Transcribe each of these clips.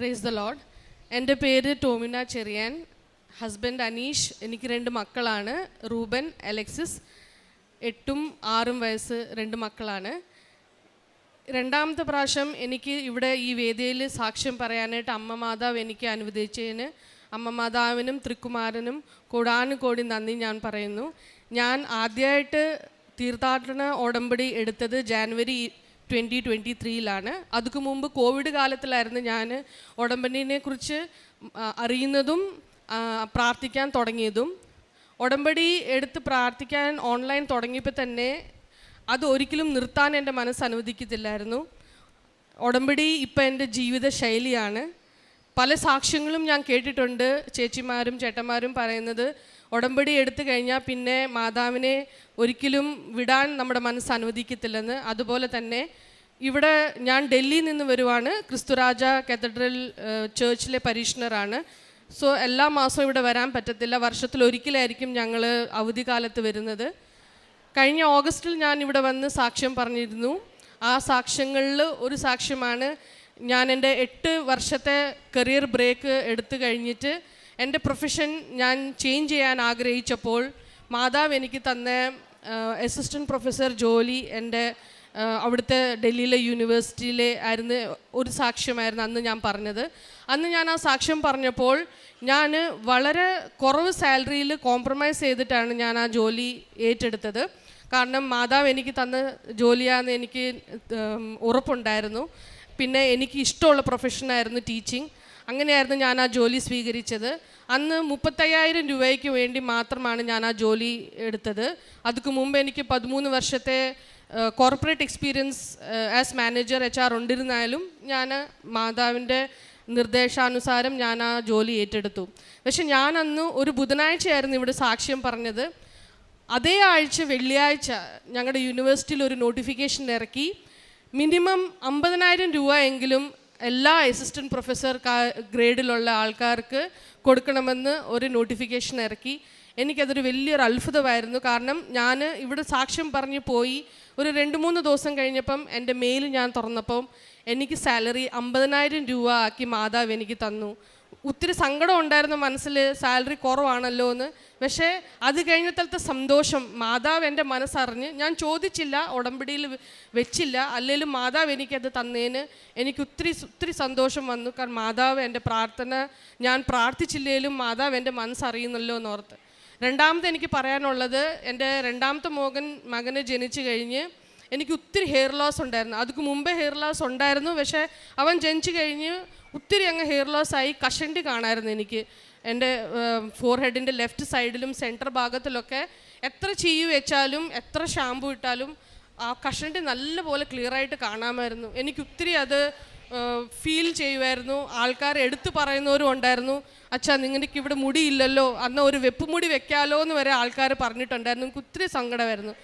Praise the load എന്റെ പേര് ടോമിന Cherian. Husband Aneesh. എനിക്ക് രണ്ട് മക്കളാണ്. Ruben Alexis. എട്ടും ആറും വയസ്സ് രണ്ട് മക്കളാണ്. രണ്ടാമത്തെ പ്രാവശ്യം എനിക്ക് ഇവിടെ ഈ വേദിയിൽ സാക്ഷ്യം പറയാനായിട്ട് അമ്മ മാതാവ് എനിക്ക് അനുവദിച്ചതിന് അമ്മ മാതാവിനും തൃക്കുമാരനും കോടാനുകോടി നന്ദി ഞാൻ പറയുന്നു. ഞാൻ ആദ്യമായിട്ട് തീർത്ഥാടന ഉടമ്പടി എടുത്തത് ജാനുവരി ട്വന്റി ട്വന്റി ത്രീയിലാണ് അതുക്ക് മുമ്പ് കോവിഡ് കാലത്തിലായിരുന്നു ഞാൻ ഉടമ്പടിനെ കുറിച്ച് അറിയുന്നതും പ്രാർത്ഥിക്കാൻ തുടങ്ങിയതും. ഉടമ്പടി എടുത്ത് പ്രാർത്ഥിക്കാൻ ഓൺലൈൻ തുടങ്ങിയപ്പോൾ തന്നെ അത് ഒരിക്കലും നിർത്താൻ എന്റെ മനസ്സ് അനുവദിക്കത്തില്ലായിരുന്നു. ഉടമ്പടി ഇപ്പം എന്റെ ജീവിത ശൈലിയാണ് പല സാക്ഷ്യങ്ങളും ഞാൻ കേട്ടിട്ടുണ്ട്. ചേച്ചിമാരും ചേട്ടന്മാരും പറയുന്നത് ഉടമ്പടി എടുത്തു കഴിഞ്ഞാൽ പിന്നെ മാതാവിനെ ഒരിക്കലും വിടാൻ നമ്മുടെ മനസ്സ് അനുവദിക്കത്തില്ലെന്ന്. അതുപോലെ തന്നെ ഇവിടെ ഞാൻ ഡൽഹിയിൽ നിന്ന് വരുവാണ്. ക്രിസ്തുരാജ കത്തഡ്രൽ ചേർച്ചിലെ പരീക്ഷണറാണ്. സോ എല്ലാ മാസവും ഇവിടെ വരാൻ പറ്റത്തില്ല. വർഷത്തിൽ ഒരിക്കലായിരിക്കും ഞങ്ങൾ അവധിക്കാലത്ത് വരുന്നത്. കഴിഞ്ഞ ഓഗസ്റ്റിൽ ഞാൻ ഇവിടെ വന്ന് സാക്ഷ്യം പറഞ്ഞിരുന്നു. ആ സാക്ഷ്യങ്ങളിൽ ഒരു സാക്ഷ്യമാണ് ഞാൻ എന്റെ എട്ട് വർഷത്തെ കരിയർ ബ്രേക്ക് എടുത്തു കഴിഞ്ഞിട്ട് എന്റെ പ്രൊഫഷൻ ഞാൻ ചേഞ്ച് ചെയ്യാൻ ആഗ്രഹിച്ചപ്പോൾ മാതാവ് എനിക്ക് തന്ന അസിസ്റ്റന്റ് പ്രൊഫസർ ജോലി എന്റെ അവിടുത്തെ ഡൽഹിയിലെ യൂണിവേഴ്സിറ്റിയിലെ ആയിരുന്നു ഒരു സാക്ഷ്യമായിരുന്നു അന്ന് ഞാൻ പറഞ്ഞത്. അന്ന് ഞാൻ ആ സാക്ഷ്യം പറഞ്ഞപ്പോൾ ഞാൻ വളരെ കുറവ് സാലറിയിൽ കോംപ്രമൈസ് ചെയ്തിട്ടാണ് ഞാൻ ആ ജോലി ഏറ്റെടുത്തത്. കാരണം മാതാവ് എനിക്ക് തന്ന ജോലിയാണെന്ന് എനിക്ക് ഉറപ്പുണ്ടായിരുന്നു. പിന്നെ എനിക്ക് ഇഷ്ടമുള്ള പ്രൊഫഷനായിരുന്നു ടീച്ചിങ് അങ്ങനെയായിരുന്നു ഞാൻ ആ ജോലി സ്വീകരിച്ചത്. അന്ന് മുപ്പത്തയ്യായിരം രൂപയ്ക്ക് വേണ്ടി മാത്രമാണ് ഞാൻ ആ ജോലി എടുത്തത്. അതുക്ക് മുമ്പ് എനിക്ക് പതിമൂന്ന് വർഷത്തെ corporate experience as manager H R ഉണ്ടിരുന്നാലും ഞാൻ മാതാവിന്റെ നിർദ്ദേശാനുസാരം ഞാൻ ആ ജോലി ഏറ്റെടുത്തു. പക്ഷെ ഞാൻ അന്ന് ഒരു ബുധനാഴ്ചയായിരുന്നു ഇവിടെ സാക്ഷ്യം പറഞ്ഞത്. അതേ ആഴ്ച വെള്ളിയാഴ്ച ഞങ്ങളുടെ യൂണിവേഴ്സിറ്റിയിൽ ഒരു നോട്ടിഫിക്കേഷൻ ഇറക്കി. മിനിമം അമ്പതിനായിരം രൂപ എങ്കിലും എല്ലാ അസിസ്റ്റന്റ് പ്രൊഫസർ ഗ്രേഡിലുള്ള ആൾക്കാർക്ക് കൊടുക്കണമെന്ന് ഒരു നോട്ടിഫിക്കേഷൻ ഇറക്കി. എനിക്കതൊരു വലിയൊരു അത്ഭുതമായിരുന്നു. കാരണം ഞാൻ ഇവിടെ സാക്ഷ്യം പറഞ്ഞു പോയി. ഒരു രണ്ട് മൂന്ന് ദിവസം കഴിഞ്ഞപ്പം എന്റെ മെയിൽ ഞാൻ തുറന്നപ്പം എനിക്ക് സാലറി അമ്പതിനായിരം രൂപ ആക്കി മാതാവ് എനിക്ക് തന്നു. ഒത്തിരി സങ്കടം ഉണ്ടായിരുന്നു മനസ്സിൽ സാലറി കുറവാണല്ലോ എന്ന്. പക്ഷേ അത് കഴിഞ്ഞിട്ടത്തെ സന്തോഷം മാതാവ് എന്റെ മനസ്സറിഞ്ഞ് ഞാൻ ചോദിച്ചില്ല ഉടമ്പടിയിൽ വെച്ചില്ല അല്ലെങ്കിലും മാതാവ് എനിക്കത് തന്നേന്. എനിക്ക് ഒത്തിരി ഒത്തിരി സന്തോഷം വന്നു. കാരണം മാതാവ് എന്റെ പ്രാർത്ഥന ഞാൻ പ്രാർത്ഥിച്ചില്ലേലും മാതാവ് എന്റെ മനസ്സറിയുന്നല്ലോ എന്നോർത്ത് രണ്ടാമത് എനിക്ക് പറയാനുള്ളത് എന്റെ രണ്ടാമത്തെ മോകൻ മകന് ജനിച്ചു കഴിഞ്ഞ് എനിക്ക് ഒത്തിരി ഹെയർ ലോസ് ഉണ്ടായിരുന്നു. അതുക്ക് മുമ്പേ ഹെയർ ലോസ് ഉണ്ടായിരുന്നു. പക്ഷേ അവൻ ജനിച്ചു കഴിഞ്ഞ് ഒത്തിരി അങ്ങ് ഹെയർ ലോസ് ആയി കഷണ്ടി കാണായിരുന്നു എനിക്ക്. എന്റെ ഫോർ ഹെഡിന്റെ ലെഫ്റ്റ് സൈഡിലും സെന്റർ ഭാഗത്തിലൊക്കെ എത്ര ചീവ് വെച്ചാലും എത്ര ഷാമ്പു ഇട്ടാലും ആ കഷണ്ടി നല്ലപോലെ ക്ലിയർ ആയിട്ട് കാണാമായിരുന്നു. എനിക്ക് ഒത്തിരി അത് ഫീൽ ചെയ്യുമായിരുന്നു. ആൾക്കാർ എടുത്തു പറയുന്നവരും ഉണ്ടായിരുന്നു. അച്ഛാ നിങ്ങൾക്ക് ഇവിടെ മുടിയില്ലല്ലോ അന്ന് ഒരു വെപ്പ് മുടി വെക്കാലോ എന്ന് വരെ ആൾക്കാർ പറഞ്ഞിട്ടുണ്ടായിരുന്നു. എനിക്ക് ഒത്തിരി സങ്കടമായിരുന്നു.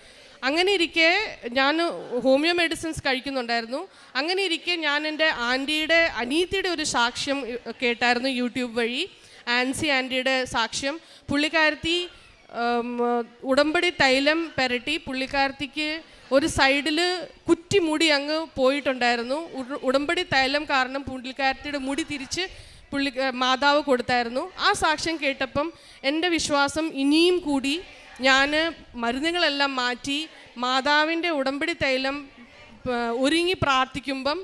അങ്ങനെ ഇരിക്കെ ഞാൻ ഹോമിയോ മെഡിസിൻസ് കഴിക്കുന്നുണ്ടായിരുന്നു. അങ്ങനെ ഇരിക്കെ ഞാൻ എന്റെ ആന്റിയുടെ അനീത്തിയുടെ ഒരു സാക്ഷ്യം കേട്ടായിരുന്നു യൂട്യൂബ് വഴി. ആൻസി ആന്റിയുടെ സാക്ഷ്യം. പുള്ളിക്കാരത്തി ഉടമ്പടി തൈലം പെരട്ടി പുള്ളിക്കാരത്തിക്ക് ഒരു സൈഡിൽ കുറ്റി മുടി അങ്ങ് പോയിട്ടുണ്ടായിരുന്നു. ഉട- ഉടമ്പടി തൈലം കാരണം പുള്ളിക്കാരത്തിയുടെ മുടി തിരിച്ച് പുള്ളി മാതാവ് കൊടുത്തായിരുന്നു. ആ സാക്ഷ്യം കേട്ടപ്പം എന്റെ വിശ്വാസം ഇനിയും കൂടി. ഞാൻ മരുന്നുകളെല്ലാം മാറ്റി മാതാവിന്റെ ഉടമ്പടി തൈലം ഒരുങ്ങി പ്രാർത്ഥിക്കുമ്പം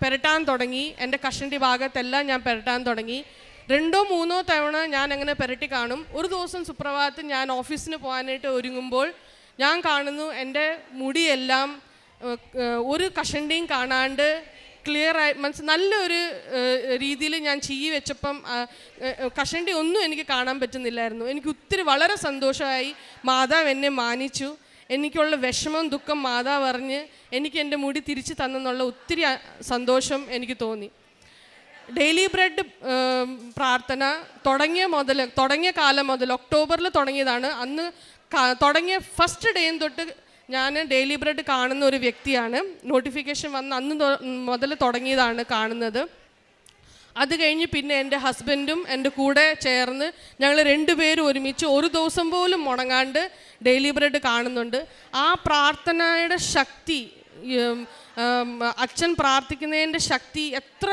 പെരട്ടാൻ തുടങ്ങി. എന്റെ കഷണ്ടി ഭാഗത്തെല്ലാം ഞാൻ പെരട്ടാൻ തുടങ്ങി. രണ്ടോ മൂന്നോ തവണ ഞാൻ അങ്ങനെ പെരട്ടി കാണും. ഒരു ദിവസം സുപ്രഭാതത്തിൽ ഞാൻ ഓഫീസിന് പോകാനായിട്ട് ഒരുങ്ങുമ്പോൾ ഞാൻ കാണുന്നു എന്റെ മുടിയെല്ലാം ഒരു കഷണ്ടിയും കാണാണ്ട് ക്ലിയർ ആയി മനസ്സ് നല്ലൊരു രീതിയിൽ ഞാൻ ചീയി വെച്ചപ്പം കഷണ്ടി ഒന്നും എനിക്ക് കാണാൻ പറ്റുന്നില്ലായിരുന്നു. എനിക്ക് ഒത്തിരി വളരെ സന്തോഷമായി. മാതാവ് എന്നെ മാനിച്ചു. എനിക്കുള്ള വിഷമം ദുഃഖം മാതാവ് അറിഞ്ഞ് എനിക്ക് എന്റെ മുടി തിരിച്ചു തന്നെന്നുള്ള ഒത്തിരി സന്തോഷം എനിക്ക് തോന്നി. ഡെയിലി ബ്രെഡ് പ്രാർത്ഥന തുടങ്ങിയ മുതൽ തുടങ്ങിയ കാലം മുതൽ ഒക്ടോബറിൽ തുടങ്ങിയതാണ്. അന്ന് തുടങ്ങിയ ഫസ്റ്റ് ഡേയും തൊട്ട് ഞാൻ ഡെയിലി ബ്രെഡ് കാണുന്ന ഒരു വ്യക്തിയാണ്. നോട്ടിഫിക്കേഷൻ വന്ന് അന്ന് മുതൽ തുടങ്ങിയതാണ് കാണുന്നത്. അത് കഴിഞ്ഞ് പിന്നെ എന്റെ ഹസ്ബൻഡും എന്റെ കൂടെ ചേർന്ന് ഞങ്ങൾ രണ്ടുപേരും ഒരുമിച്ച് ഒരു ദിവസം പോലും മുടങ്ങാണ്ട് ഡെയിലി ബ്രെഡ് കാണുന്നുണ്ട്. ആ പ്രാർത്ഥനയുടെ ശക്തി അച്ഛൻ പ്രാർത്ഥിക്കുന്നതിന്റെ ശക്തി എത്ര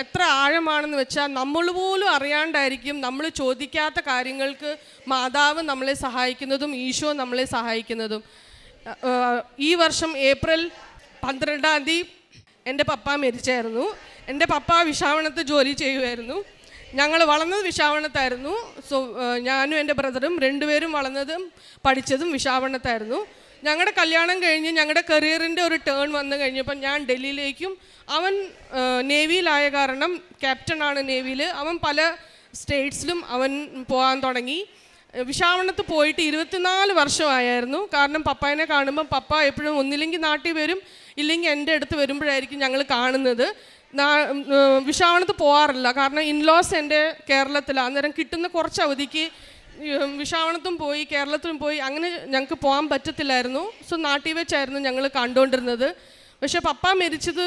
എത്ര ആഴമാണെന്ന് വെച്ചാൽ നമ്മൾ പോലും അറിയാണ്ടായിരിക്കും നമ്മൾ ചോദിക്കാത്ത കാര്യങ്ങൾക്ക് മാതാവ് നമ്മളെ സഹായിക്കുന്നതും ഈശോ നമ്മളെ സഹായിക്കുന്നതും. ഈ വർഷം ഏപ്രിൽ പന്ത്രണ്ടാം തീയതി എന്റെ പപ്പ മരിച്ചായിരുന്നു. എന്റെ പപ്പ വിശാവണത്ത് ജോലി ചെയ്യുമായിരുന്നു ഞങ്ങൾ വളർന്നത് വിഷാവണത്തായിരുന്നു. സോ ഞാനും എന്റെ ബ്രദറും രണ്ടുപേരും വളർന്നതും പഠിച്ചതും വിഷാവണത്തായിരുന്നു. ഞങ്ങളുടെ കല്യാണം കഴിഞ്ഞ് ഞങ്ങളുടെ കരിയറിന്റെ ഒരു ടേൺ വന്നു കഴിഞ്ഞപ്പോൾ ഞാൻ ഡൽഹിയിലേക്കും അവൻ നേവിയിലായ കാരണം ക്യാപ്റ്റനാണ് നേവിയിൽ അവൻ പല സ്റ്റേറ്റ്സിലും അവൻ പോകാൻ തുടങ്ങി. വിഷാവണത്ത് പോയിട്ട് ഇരുപത്തിനാല് വർഷമായിരുന്നു കാരണം പപ്പായനെ കാണുമ്പോൾ പപ്പ എപ്പോഴും ഒന്നില്ലെങ്കിൽ നാട്ടിൽ വരും ഇല്ലെങ്കിൽ എന്റെ അടുത്ത് വരുമ്പോഴായിരിക്കും ഞങ്ങൾ കാണുന്നത്. വിശാവണത്ത് പോകാറില്ല കാരണം ഇൻലോസ് എന്റെ കേരളത്തിലാണ് അന്നേരം കിട്ടുന്ന കുറച്ച് അവധിക്ക് വിഷാവണത്തും പോയി കേരളത്തിലും പോയി അങ്ങനെ ഞങ്ങൾക്ക് പോകാൻ പറ്റത്തില്ലായിരുന്നു. സോ നാട്ടിൽ വെച്ചായിരുന്നു ഞങ്ങൾ കണ്ടുകൊണ്ടിരുന്നത് പക്ഷേ പപ്പ മരിച്ചത്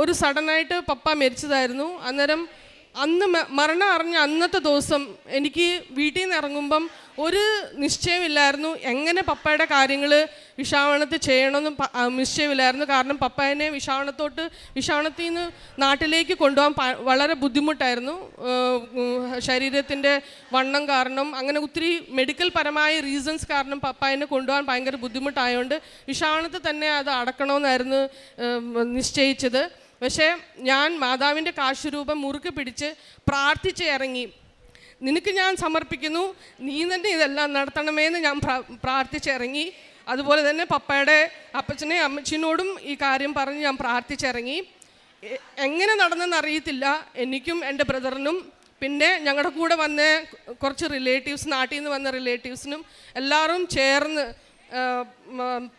ഒരു സഡനായിട്ട് പപ്പ മരിച്ചതായിരുന്നു. അന്നേരം അന്ന് മരണം അറിഞ്ഞ അന്നത്തെ ദിവസം എനിക്ക് വീട്ടിൽ നിന്ന് ഇറങ്ങുമ്പം ഒരു നിശ്ചയമില്ലായിരുന്നു. എങ്ങനെ പപ്പയുടെ കാര്യങ്ങൾ വിഷാവണത്തിൽ ചെയ്യണമെന്നും നിശ്ചയമില്ലായിരുന്നു. കാരണം പപ്പായനെ വിഷാവണത്തോട്ട് വിഷാവണത്തിൽ നിന്ന് നാട്ടിലേക്ക് കൊണ്ടുപോകാൻ വളരെ ബുദ്ധിമുട്ടായിരുന്നു. ശരീരത്തിന്റെ വണ്ണം കാരണം അങ്ങനെ ഒത്തിരി മെഡിക്കൽ പരമായ റീസൺസ് കാരണം പപ്പായനെ കൊണ്ടുപോകാൻ ഭയങ്കര ബുദ്ധിമുട്ടായതുകൊണ്ട് വിഷാവണത്തിൽ തന്നെ അത് അടക്കണമെന്നായിരുന്നു നിശ്ചയിച്ചത്. പക്ഷേ ഞാൻ മാതാവിന്റെ കാശുരൂപം മുറുക്കി പിടിച്ച് പ്രാർത്ഥിച്ച് ഇറങ്ങി. നിനക്ക് ഞാൻ സമർപ്പിക്കുന്നു നീ തന്നെ ഇതെല്ലാം നടത്തണമേന്ന് ഞാൻ പ്രാ- പ്രാർത്ഥിച്ചിറങ്ങി അതുപോലെ തന്നെ പപ്പയുടെ അപ്പച്ചനെ അമ്മച്ചിനോടും ഈ കാര്യം പറഞ്ഞ് ഞാൻ പ്രാർത്ഥിച്ചിറങ്ങി എങ്ങനെ നടന്നെന്ന് അറിയത്തില്ല. എനിക്കും എന്റെ ബ്രദറിനും പിന്നെ ഞങ്ങളുടെ കൂടെ വന്ന കുറച്ച് റിലേറ്റീവ്സ് നാട്ടിൽ നിന്ന് വന്ന റിലേറ്റീവ്സിനും എല്ലാവരും ചേർന്ന്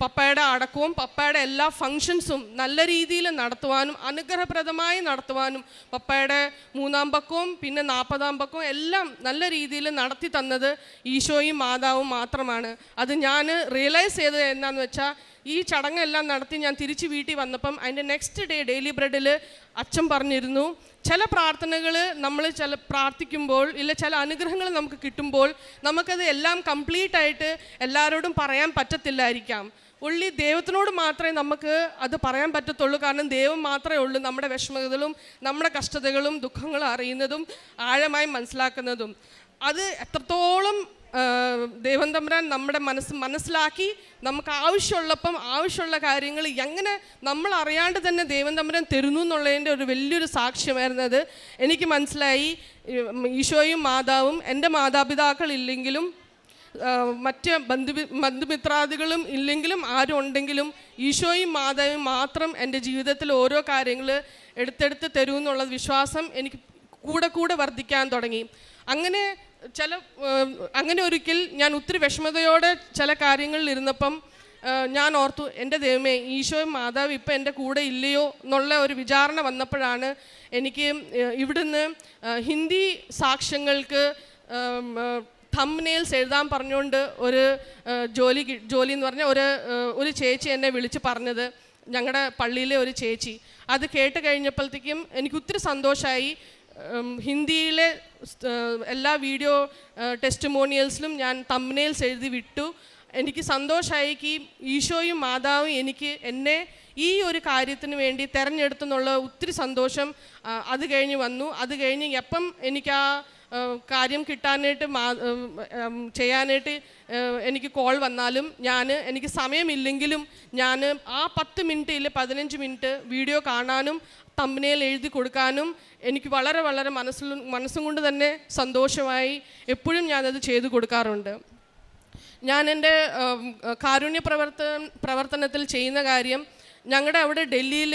പപ്പയുടെ അടക്കവും പപ്പയുടെ എല്ലാ ഫങ്ഷൻസും നല്ല രീതിയിൽ നടത്തുവാനും അനുഗ്രഹപ്രദമായി നടത്തുവാനും പപ്പയുടെ മൂന്നാം പക്കവും പിന്നെ നാൽപ്പതാം പക്കവും എല്ലാം നല്ല രീതിയിൽ നടത്തി തന്നത് ഈശോയും മാതാവും മാത്രമാണ്. അത് ഞാൻ റിയലൈസ് ചെയ്തത് എന്താണെന്ന് വെച്ചാൽ ഈ ചടങ്ങെല്ലാം നടത്തി ഞാൻ തിരിച്ച് വീട്ടിൽ വന്നപ്പം അതിന്റെ നെക്സ്റ്റ് ഡേ ഡെയിലി ബ്രെഡിൽ അച്ഛൻ പറഞ്ഞിരുന്നു ചില പ്രാർത്ഥനകൾ നമ്മൾ ചില പ്രാർത്ഥിക്കുമ്പോൾ ഇല്ല ചില അനുഗ്രഹങ്ങൾ നമുക്ക് കിട്ടുമ്പോൾ നമുക്കത് എല്ലാം കംപ്ലീറ്റ് ആയിട്ട് എല്ലാവരോടും പറയാൻ പറ്റത്തില്ലായിരിക്കാം. ഉള്ളി ദൈവത്തിനോട് മാത്രമേ നമുക്ക് അത് പറയാൻ പറ്റത്തുള്ളൂ. കാരണം ദൈവം മാത്രമേ ഉള്ളൂ നമ്മുടെ വിഷമതകളും നമ്മുടെ കഷ്ടതകളും ദുഃഖങ്ങളും അറിയുന്നതും ആഴമായി മനസ്സിലാക്കുന്നതും. അത് എത്രത്തോളം ദൈവം തമ്പുരാൻ നമ്മുടെ മനസ്സ് മനസ്സിലാക്കി നമുക്ക് ആവശ്യമുള്ളപ്പം ആവശ്യമുള്ള കാര്യങ്ങൾ എങ്ങനെ നമ്മൾ അറിയാണ്ട് തന്നെ ദൈവം തമ്പുരാൻ തരുന്നു എന്നുള്ളതിന്റെ ഒരു വലിയൊരു സാക്ഷ്യമായിരുന്നത് എനിക്ക് മനസ്സിലായി ഈശോയും മാതാവും എന്റെ മാതാപിതാക്കൾ ഇല്ലെങ്കിലും മറ്റ് ബന്ധു ബന്ധുമിത്രാദികളും ഇല്ലെങ്കിലും ആരും ഉണ്ടെങ്കിലും ഈശോയും മാതാവും മാത്രം എന്റെ ജീവിതത്തിൽ ഓരോ കാര്യങ്ങൾ എടുത്തെടുത്ത് തരുമെന്നുള്ള വിശ്വാസം എനിക്ക് കൂടെ കൂടെ വർദ്ധിക്കാൻ തുടങ്ങി. അങ്ങനെ ചില അങ്ങനെ ഒരിക്കൽ ഞാൻ ഒത്തിരി വിഷമതയോടെ ചില കാര്യങ്ങളിൽ ഇരുന്നപ്പം ഞാൻ ഓർത്തു എന്റെ ദൈവമേ ഈശോയും മാതാവ് ഇപ്പം എന്റെ കൂടെ ഇല്ലയോ? എന്നുള്ള ഒരു വിചാരണ വന്നപ്പോഴാണ് എനിക്ക് ഇവിടുന്ന് ഹിന്ദി സാക്ഷ്യങ്ങൾക്ക് തമ്നെയിൽസ് എഴുതാൻ പറഞ്ഞുകൊണ്ട് ഒരു ജോലി ജോലി എന്ന് പറഞ്ഞ ഒരു ഒരു ചേച്ചി എന്നെ വിളിച്ച് പറഞ്ഞത് ഞങ്ങളുടെ പള്ളിയിലെ ഒരു ചേച്ചി. അത് കേട്ട് കഴിഞ്ഞപ്പോഴത്തേക്കും എനിക്ക് ഒത്തിരി സന്തോഷമായി ഹിന്ദിയിലെ എല്ലാ വീഡിയോ ടെസ്റ്റിമോണിയൽസിലും ഞാൻ തമ്മനെയിൽസ് എഴുതി വിട്ടു. എനിക്ക് സന്തോഷമായി ഈ ഈശോയും മാതാവും എനിക്ക് എന്നെ ഈ ഒരു കാര്യത്തിന് വേണ്ടി തിരഞ്ഞെടുത്തെന്നുള്ള ഒത്തിരി സന്തോഷം അത് കഴിഞ്ഞ് വന്നു. അത് കഴിഞ്ഞ് എപ്പം എനിക്ക് ആ, കാര്യം കിട്ടാനായിട്ട് ചെയ്യാനായിട്ട് എനിക്ക് കോൾ വന്നാലും ഞാൻ എനിക്ക് സമയമില്ലെങ്കിലും ഞാൻ ആ പത്ത് മിനിറ്റ് ഇല്ല പതിനഞ്ച് മിനിറ്റ് വീഡിയോ കാണാനും തമ്പനയിൽ എഴുതി കൊടുക്കാനും എനിക്ക് വളരെ വളരെ മനസ്സിൽ മനസ്സും കൊണ്ട് തന്നെ സന്തോഷമായി എപ്പോഴും ഞാനത് ചെയ്തു കൊടുക്കാറുണ്ട്. ഞാൻ എന്റെ കാരുണ്യ പ്രവർത്തന പ്രവർത്തനത്തിൽ ചെയ്യുന്ന കാര്യം ഞങ്ങളുടെ അവിടെ ഡൽഹിയിൽ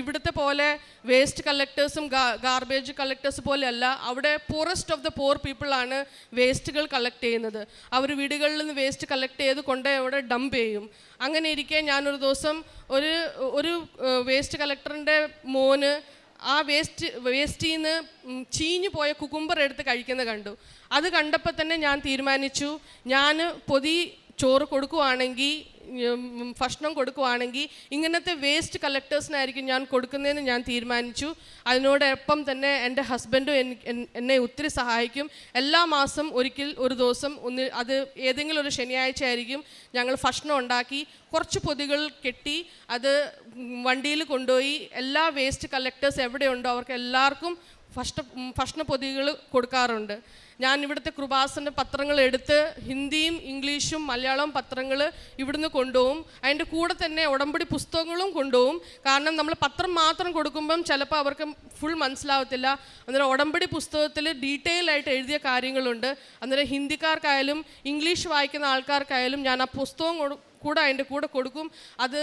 ഇവിടുത്തെ പോലെ വേസ്റ്റ് കളക്ടേഴ്സും ഗാർബേജ് കളക്ടേഴ്സ് പോലെയല്ല അവിടെ പോറസ്റ്റ് ഓഫ് ദ പോർ പീപ്പിളാണ് വേസ്റ്റുകൾ കളക്ട് ചെയ്യുന്നത്. അവർ വീടുകളിൽ നിന്ന് വേസ്റ്റ് കളക്ട് ചെയ്ത് കൊണ്ട് അവിടെ ഡംപ് ചെയ്യും. അങ്ങനെ ഇരിക്കെ ഞാനൊരു ദിവസം ഒരു ഒരു വേസ്റ്റ് കളക്ടറിന്റെ മോന് ആ വേസ്റ്റ് വേസ്റ്റിൽ നിന്ന് ചീഞ്ഞു പോയ കുക്കുംബർ എടുത്ത് കഴിക്കുന്നത് കണ്ടു. അത് കണ്ടപ്പോൾ തന്നെ ഞാൻ തീരുമാനിച്ചു. ഞാൻ പൊതി ചോറ് കൊടുക്കുവാണെങ്കിൽ ഭക്ഷണം കൊടുക്കുവാണെങ്കിൽ ഇങ്ങനത്തെ വേസ്റ്റ് കളക്ടേഴ്സിനായിരിക്കും ഞാൻ കൊടുക്കുന്നതെന്ന് ഞാൻ തീരുമാനിച്ചു. അതിനോടൊപ്പം തന്നെ എന്റെ ഹസ്ബൻഡും എന്നെ ഒത്തിരി സഹായിക്കും. എല്ലാ മാസം ഒരിക്കൽ ഒരു ദിവസം ഒന്ന് അത് ഏതെങ്കിലും ഒരു ശനിയാഴ്ച ആയിരിക്കും ഞങ്ങൾ ഭക്ഷണം ഉണ്ടാക്കി. കുറച്ച് പൊതികൾ കെട്ടി അത് വണ്ടിയിൽ കൊണ്ടുപോയി എല്ലാ വേസ്റ്റ് കളക്ടേഴ്സ് എവിടെയുണ്ടോ അവർക്ക് എല്ലാവർക്കും ഭക്ഷണ ഭക്ഷണ പൊതികൾ കൊടുക്കാറുണ്ട്. ഞാൻ ഇവിടുത്തെ കൃപാസന്റെ പത്രങ്ങൾ എടുത്ത് ഹിന്ദിയും ഇംഗ്ലീഷും മലയാളവും പത്രങ്ങൾ ഇവിടുന്ന് കൊണ്ടുപോകും. അതിന്റെ കൂടെ തന്നെ ഉടമ്പടി പുസ്തകങ്ങളും കൊണ്ടുപോകും. കാരണം നമ്മൾ പത്രം മാത്രം കൊടുക്കുമ്പം ചിലപ്പോൾ അവർക്ക് ഫുൾ മനസ്സിലാവത്തില്ല. അന്നേരം ഉടമ്പടി പുസ്തകത്തിൽ ഡീറ്റെയിൽ ആയിട്ട് എഴുതിയ കാര്യങ്ങളുണ്ട്. അന്നേരം ഹിന്ദിക്കാർക്കായാലും ഇംഗ്ലീഷ് വായിക്കുന്ന ആൾക്കാർക്കായാലും ഞാൻ ആ പുസ്തകം കൂടെ അതിന്റെ കൂടെ കൊടുക്കും. അത്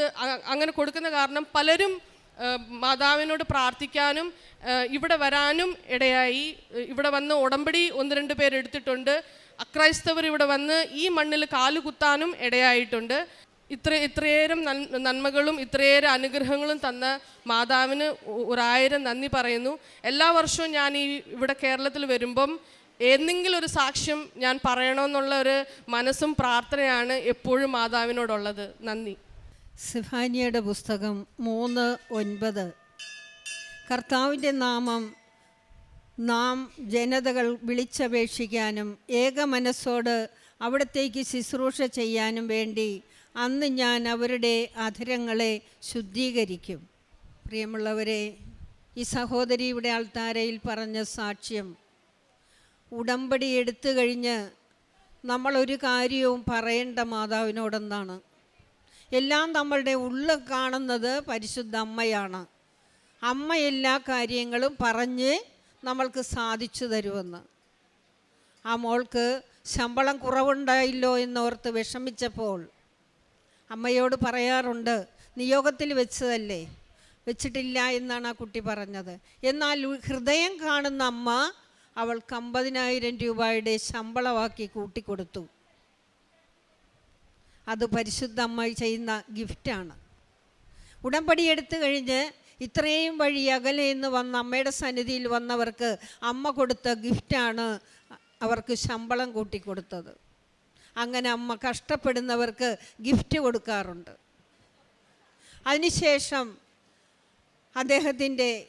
അങ്ങനെ കൊടുക്കുന്ന കാരണം പലരും മാതാവിനോട് പ്രാർത്ഥിക്കാനും ഇവിടെ വരാനും ഇടയായി. ഇവിടെ വന്ന് ഉടമ്പടി ഒന്ന് രണ്ട് പേരെടുത്തിട്ടുണ്ട് അക്രൈസ്തവർ ഇവിടെ വന്ന് ഈ മണ്ണിൽ കാലുകുത്താനും ഇടയായിട്ടുണ്ട്. ഇത്ര ഇത്രയേരം നന്മകളും ഇത്രയേറെ അനുഗ്രഹങ്ങളും തന്ന മാതാവിന് ഒരായിരം നന്ദി പറയുന്നു. എല്ലാ വർഷവും ഞാൻ ഈ ഇവിടെ കേരളത്തിൽ വരുമ്പം എന്തെങ്കിലും ഒരു സാക്ഷ്യം ഞാൻ പറയണമെന്നുള്ള ഒരു മനസ്സും പ്രാർത്ഥനയാണ് എപ്പോഴും മാതാവിനോടുള്ളത്. നന്ദി. സിഫാനിയയുടെ പുസ്തകം മൂന്ന് ഒൻപത്. കർത്താവിന്റെ നാമം നാം ജനതകൾ വിളിച്ചപേക്ഷിക്കാനും ഏക മനസ്സോട് അവിടത്തേക്ക് ശുശ്രൂഷ ചെയ്യാനും വേണ്ടി അന്ന് ഞാൻ അവരുടെ അധരങ്ങളെ ശുദ്ധീകരിക്കും. പ്രിയമുള്ളവരെ ഈ സഹോദരിയുടെ ആൾത്താരയിൽ പറഞ്ഞ സാക്ഷ്യം ഉടമ്പടി എടുത്തു കഴിഞ്ഞ് നമ്മളൊരു കാര്യവും പറയേണ്ട മാതാവിനോടെന്നാണ് എല്ലാം നമ്മളുടെ ഉള്ളിൽ കാണുന്നത് പരിശുദ്ധ അമ്മയാണ്. അമ്മ എല്ലാ കാര്യങ്ങളും പറഞ്ഞ് നമ്മൾക്ക് സാധിച്ചു തരുമെന്ന്. ആ മോൾക്ക് ശമ്പളം കുറവുണ്ടായില്ലോ എന്നോർത്ത് വിഷമിച്ചപ്പോൾ അമ്മയോട് പറയാറുണ്ട് നിയോഗത്തിൽ വെച്ചതല്ലേ? വെച്ചിട്ടില്ല എന്നാണ് ആ കുട്ടി പറഞ്ഞത്. എന്നാൽ ഹൃദയം കാണുന്ന അമ്മ അവൾക്ക് അമ്പതിനായിരം രൂപയുടെ ശമ്പളമാക്കി കൂട്ടിക്കൊടുത്തു. അത് പരിശുദ്ധ അമ്മ ചെയ്യുന്ന ഗിഫ്റ്റാണ്. ഉടമ്പടി എടുത്തു കഴിഞ്ഞ് ഇത്രയും വഴി അകലെ നിന്ന് വന്ന അമ്മയുടെ സന്നിധിയിൽ വന്നവർക്ക് അമ്മ കൊടുത്ത ഗിഫ്റ്റാണ് അവർക്ക് ശമ്പളം കൂട്ടിക്കൊടുത്തത്. അങ്ങനെ അമ്മ കഷ്ടപ്പെടുന്നവർക്ക് ഗിഫ്റ്റ് കൊടുക്കാറുണ്ട്. അതിനുശേഷം അദ്ദേഹത്തിന്റെ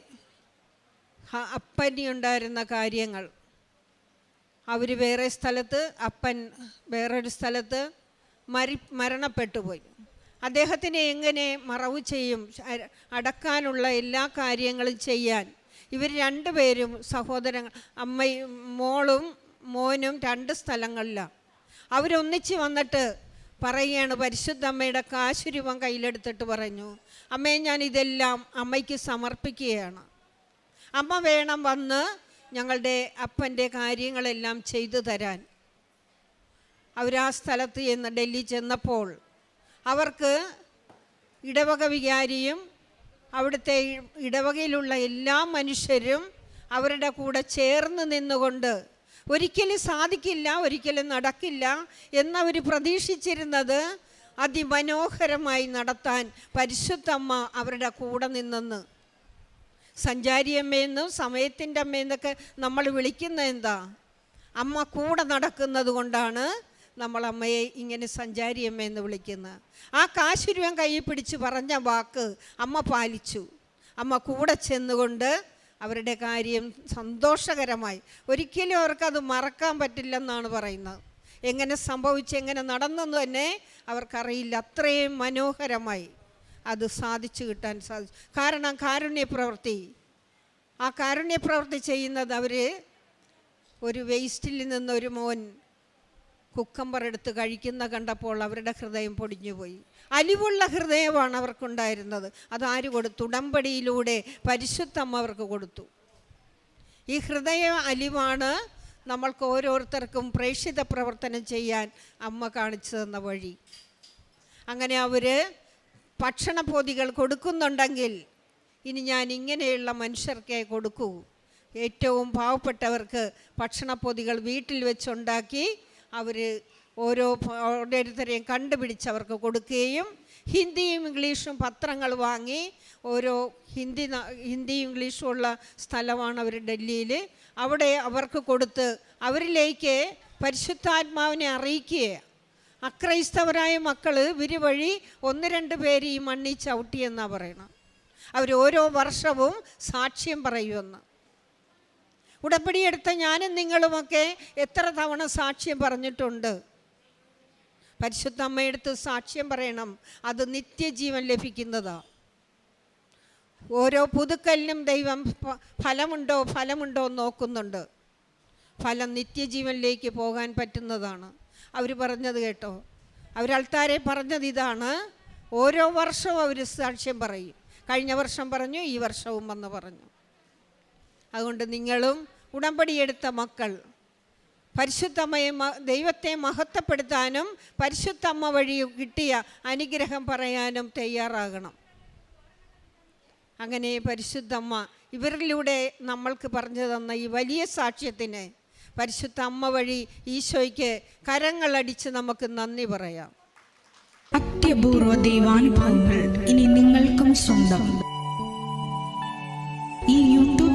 അപ്പനി ഉണ്ടായിരുന്ന കാര്യങ്ങൾ. അവർ വേറെ സ്ഥലത്ത് അപ്പൻ വേറൊരു സ്ഥലത്ത് മരി മരണപ്പെട്ടുപോയി. അദ്ദേഹത്തിനെ എങ്ങനെ മറവ് ചെയ്യും അടക്കാനുള്ള എല്ലാ കാര്യങ്ങളും ചെയ്യാൻ. ഇവർ രണ്ടുപേരും സഹോദരങ്ങൾ അമ്മയും മോളും മോനും രണ്ട് സ്ഥലങ്ങളിലാണ് അവരൊന്നിച്ച് വന്നിട്ട് പറയുകയാണ് പരിശുദ്ധ അമ്മയുടെ കാശ് രൂപം കയ്യിലെടുത്തിട്ട് പറഞ്ഞു. അമ്മയെ ഞാൻ ഇതെല്ലാം അമ്മയ്ക്ക് സമർപ്പിക്കുകയാണ്. അമ്മ വേണം വന്ന് ഞങ്ങളുടെ അപ്പന്റെ കാര്യങ്ങളെല്ലാം ചെയ്തു തരാൻ. അവർ ആ സ്ഥലത്ത് ചെന്ന് ഡൽഹി ചെന്നപ്പോൾ അവർക്ക് ഇടവക വികാരിയും അവിടുത്തെ ഇടവകയിലുള്ള എല്ലാ മനുഷ്യരും അവരുടെ കൂടെ ചേർന്ന് നിന്നുകൊണ്ട് ഒരിക്കലും സാധിക്കില്ല ഒരിക്കലും നടക്കില്ല എന്നവർ പ്രതീക്ഷിച്ചിരുന്നത് അതിമനോഹരമായി നടത്താൻ പരിശുദ്ധമ്മ അവരുടെ കൂടെ നിന്നെന്ന്. സഞ്ചാരിയമ്മയെന്നും സമയത്തിന്റെ അമ്മയെന്നൊക്കെ നമ്മൾ വിളിക്കുന്ന എന്താ? അമ്മ കൂടെ നടക്കുന്നത് കൊണ്ടാണ് നമ്മൾ അമ്മയെ ഇങ്ങനെ സഞ്ചാരിയമ്മ എന്ന് വിളിക്കുന്നത് ആ കാശുരുവൻ കയ്യിൽ പിടിച്ച് പറഞ്ഞ വാക്ക് അമ്മ പാലിച്ചു. അമ്മ കൂടെ ചെന്നുകൊണ്ട് അവരുടെ കാര്യം സന്തോഷകരമായി. ഒരിക്കലും അവർക്കത് മറക്കാൻ പറ്റില്ലെന്നാണ് പറയുന്നത്. എങ്ങനെ സംഭവിച്ചു എങ്ങനെ നടന്നെന്ന് തന്നെ അവർക്കറിയില്ല. അത്രയും മനോഹരമായി അത് സാധിച്ചു കിട്ടാൻ സാധിച്ചു. കാരണം കാരുണ്യ പ്രവൃത്തി ആ കാരുണ്യ പ്രവൃത്തി ചെയ്യുന്നത് അവർ ഒരു വേസ്റ്റിൽ നിന്നൊരു മോൻ കുക്കമ്പർ എടുത്ത് കഴിക്കുന്ന കണ്ടപ്പോൾ അവരുടെ ഹൃദയം പൊടിഞ്ഞുപോയി. അലിവുള്ള ഹൃദയമാണ് അവർക്കുണ്ടായിരുന്നത്. അതാര് കൊടുത്തു? ഉടമ്പടിയിലൂടെ പരിശുദ്ധം അവർക്ക് കൊടുത്തു. ഈ ഹൃദയ അലിവാണ് നമ്മൾക്ക് ഓരോരുത്തർക്കും പ്രേക്ഷിത പ്രവർത്തനം ചെയ്യാൻ അമ്മ കാണിച്ചു തന്ന വഴി. അങ്ങനെ അവർ ഭക്ഷണപോതികൾ കൊടുക്കുന്നുണ്ടെങ്കിൽ ഇനി ഞാൻ ഇങ്ങനെയുള്ള മനുഷ്യർക്കേ കൊടുക്കൂ. ഏറ്റവും പാവപ്പെട്ടവർക്ക് ഭക്ഷണപ്പൊതികൾ വീട്ടിൽ വെച്ചുണ്ടാക്കി അവർ ഓരോ ഓരോരുത്തരെയും കണ്ടുപിടിച്ച് അവർക്ക് കൊടുക്കുകയും ഹിന്ദിയും ഇംഗ്ലീഷും പത്രങ്ങൾ വാങ്ങി ഓരോ ഹിന്ദി ഹിന്ദി ഇംഗ്ലീഷും ഉള്ള സ്ഥലമാണ് അവർ ഡൽഹിയിൽ അവിടെ അവർക്ക് കൊടുത്ത് അവരിലേക്ക് പരിശുദ്ധാത്മാവിനെ അറിയിക്കുകയാണ് അക്രൈസ്തവരായ മക്കൾ വഴി ഒന്ന് രണ്ട് പേര് ഈ മണ്ണി ചവിട്ടിയെന്നാണ് പറയണം അവർ ഓരോ വർഷവും സാക്ഷ്യം പറയുമെന്ന്. ഉടമ്പടി എടുത്ത ഞാനും നിങ്ങളുമൊക്കെ എത്ര തവണ സാക്ഷ്യം പറഞ്ഞിട്ടുണ്ട്? പരിശുദ്ധ അമ്മയെടുത്ത് സാക്ഷ്യം പറയണം. അത് നിത്യജീവൻ ലഭിക്കുന്നതാണ് ഓരോ പുതുക്കലിനും ദൈവം ഫലമുണ്ടോ ഫലമുണ്ടോ എന്ന് നോക്കുന്നുണ്ട്. ഫലം നിത്യജീവനിലേക്ക് പോകാൻ പറ്റുന്നതാണ്. അവർ പറഞ്ഞത് കേട്ടോ. അവരൾത്താരെ പറഞ്ഞത് ഇതാണ്. ഓരോ വർഷവും അവർ സാക്ഷ്യം പറയും. കഴിഞ്ഞ വർഷം പറഞ്ഞു ഈ വർഷവും വന്ന് പറഞ്ഞു. അതുകൊണ്ട് നിങ്ങളും ഉടമ്പടി എടുത്ത മക്കൾ. പരിശുദ്ധമ്മയെ ദൈവത്തെ മഹത്വപ്പെടുത്താനും പരിശുദ്ധമ്മ വഴി കിട്ടിയ അനുഗ്രഹം പറയാനും തയ്യാറാകണം. അങ്ങനെ പരിശുദ്ധമ്മ ഇവരിലൂടെ നമ്മൾക്ക് പറഞ്ഞു തന്ന ഈ വലിയ സാക്ഷ്യത്തിന് പരിശുദ്ധ അമ്മ വഴി ഈശോയ്ക്ക് കരങ്ങളടിച്ച് നമുക്ക് നന്ദി പറയാം. അത്യപൂർവ ദൈവാനുഭവങ്ങൾ ഇനി നിങ്ങൾക്കും സ്വന്തം.